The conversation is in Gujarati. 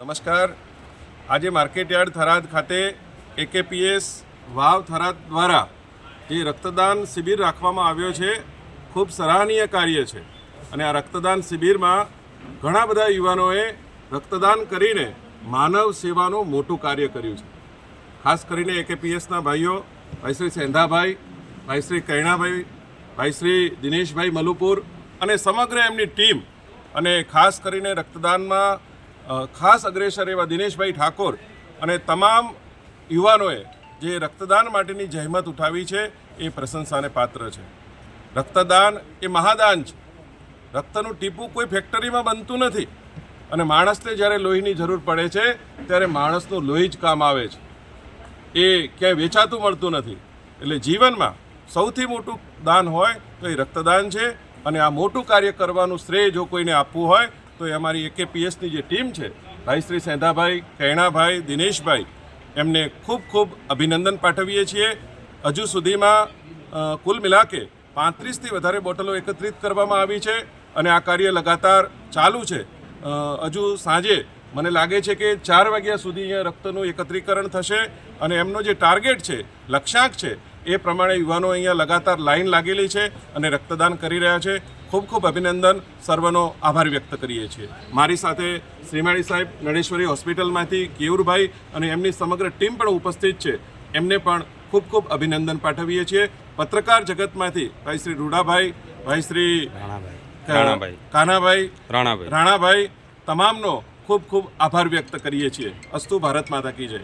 નમસ્કાર. આજે માર્કેટયાર્ડ થરાદ ખાતે એકેપીએસ વાવ થરાદ દ્વારા જે રક્તદાન શિબિર રાખવામાં આવ્યો છે, ખૂબ સરાહનીય કાર્ય છે. અને આ રક્તદાન શિબિરમાં ઘણા બધા યુવાનોએ રક્તદાન કરીને માનવ સેવાનું મોટું કાર્ય કર્યું છે. ખાસ કરીને એકેપીએસના ભાઈઓ, ભાઈ શ્રી સેંધાભાઈ, ભાઈ શ્રી કૈણાભાઈ, ભાઈ શ્રી દિનેશભાઈ મલુપુર અને સમગ્ર એમની ટીમ અને ખાસ કરીને રક્તદાનમાં ખાસ અગ્રેસર એવા દિનેશભાઈ ઠાકોર અને તમામ યુવાનોએ જે રક્તદાન માટેની જહેમત ઉઠાવી છે એ પ્રશંસાને પાત્ર છે. રક્તદાન એ મહાદાન છે. રક્તનું ટીપું કોઈ ફેક્ટરીમાં બનતું નથી અને માણસને જ્યારે લોહીની જરૂર પડે છે, ત્યારે માણસનું લોહી જ કામ આવે છે. એ ક્યાંય વેચાતું મળતું નથી. એટલે જીવનમાં સૌથી મોટું દાન હોય તો એ રક્તદાન છે અને આ મોટું કાર્ય કરવાનું શ્રેય જો કોઈને આપવું હોય તો એ અમારી એકેપીએસની જે ટીમ છે, ભાઈ શ્રી સેંધાભાઈ, કૈણાભાઈ, દિનેશભાઈ, એમને ખૂબ ખૂબ અભિનંદન પાઠવીએ છીએ. હજુ સુધીમાં કુલ મિલાકે પાંત્રીસથી વધારે બોટલો એકત્રિત કરવામાં આવી છે અને આ કાર્ય લગાતાર ચાલુ છે. હજુ સાંજે મને લાગે છે કે ચાર વાગ્યા સુધી અહીંયા રક્તનું એકત્રીકરણ થશે અને એમનો જે ટાર્ગેટ છે, લક્ષ્યાંક છે એ પ્રમાણે યુવાનો અહીંયા લગાતાર લાઈન લાગેલી છે અને રક્તદાન કરી રહ્યા છે. ખૂબ ખૂબ અભિનંદન. સર્વનો આભાર વ્યક્ત કરીએ છીએ. મારી સાથે શ્રીમાળી સાહેબ નડેશ્વરી હોસ્પિટલમાંથી કેયુરભાઈ અને એમની સમગ્ર ટીમ પણ ઉપસ્થિત છે. એમને પણ ખૂબ ખૂબ અભિનંદન પાઠવીએ છીએ. પત્રકાર જગતમાંથી ભાઈ શ્રી રૂડાભાઈ ભાઈ શ્રી રાણાભાઈ. કાનાભાઈ રાણાભાઈ. રાણાભાઈ તમામનો ખૂબ ખૂબ આભાર વ્યક્ત કરીએ છીએ. અસ્તુ ભારત માતા કી જય.